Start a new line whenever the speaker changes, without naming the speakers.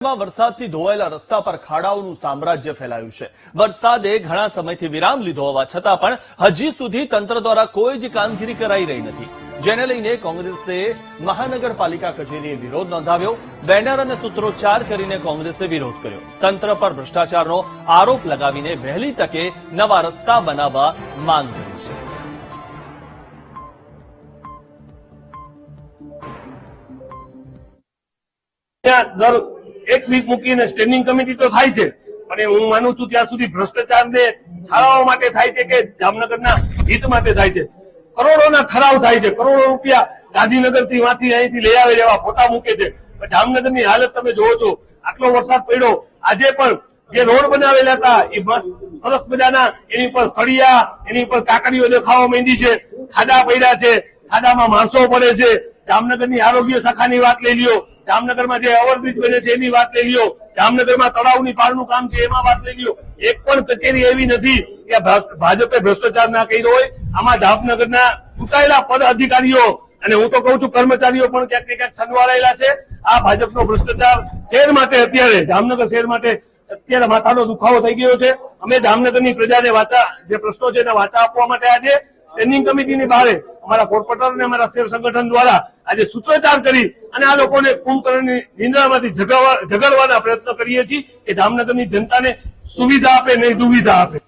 વરસાદથી ધોવાયેલા રસ્તા પર ખાડાઓનું સામ્રાજ્ય ફેલાયું છે. વરસાદે ઘણા સમયથી વિરામ લીધો હોવા છતાં પણ હજી સુધી તંત્ર દ્વારા કોઈ જ કામગીરી કરાઈ રહી નથી. જેને લઈને કોંગ્રેસે મહાનગરપાલિકા કચેરીએ વિરોધ નોંધાવ્યો. બેનર અને સૂત્રોચ્ચાર કરીને કોંગ્રેસે વિરોધ કર્યો. તંત્ર પર ભ્રષ્ટાચારનો આરોપ લગાવીને વહેલી તકે નવા રસ્તા બનાવવા માંગ કરી છે.
દર એક વીક મૂકીને સ્ટેન્ડિંગ કમિટી તો થાય છે. અને હું માનું છું ત્યાં સુધી ભ્રષ્ટાચારને શાળાઓ માટે થાય છે કે જામનગરના હિત માટે થાય છે. કરોડોના ઠરાવ થાય છે. કરોડો રૂપિયા ગાંધીનગરથી વાંથી અહીંથી લઈ આવે એવા ફોટા મૂકે છે. જામનગરની હાલત તમે જોવો છો. આટલો વરસાદ પડ્યો. આજે પણ જે રોડ બનાવેલા હતા, એ બસ સરસ મજાના, એની પર સળિયા, એની પર કાકડીઓ દેખાવા માંડી છે. ખાડા પડ્યા છે. ખાડામાં માણસો પડે છે. જામનગરની આરોગ્ય શાખાની વાત લઈ લ્યો. જામનગરમાં જે ઓવરબ્રિજ બને છે, એની વાત લઈ લ્યો. જામનગરમાં તળાવની પાળનું કામ છે, એમાં વાત લઈ લ્યો. એક પણ કચેરી એવી નથી કે ભાજપે ભ્રષ્ટાચાર ના કર્યો હોય. આમાં જામનગરના ચૂંટાયેલા પદ અધિકારીઓ અને હું તો કઉ છું કર્મચારીઓ પણ ક્યાંક ને ક્યાંક સંડવાયેલા છે. આ ભાજપનો ભ્રષ્ટાચાર શહેર માટે અત્યારે, જામનગર શહેર માટે અત્યારે માથાનો દુખાવો થઈ ગયો છે. અમે જામનગરની પ્રજાને વાચા, જે પ્રશ્નો છે એને વાચા આપવા માટે આજે સ્ટેન્ડિંગ કમિટીની બહાર અમારા કોર્પોરેટર અને અમારા શેર સંગઠન દ્વારા આજે સૂત્રોચ્ચાર કરી અને આ લોકોને કુંભકર્ણની નિંદ્રામાંથી જગાડવાના પ્રયત્ન કરીએ છીએ કે જામનગરની જનતાને સુવિધા આપે, નહીં દુવિધા આપે.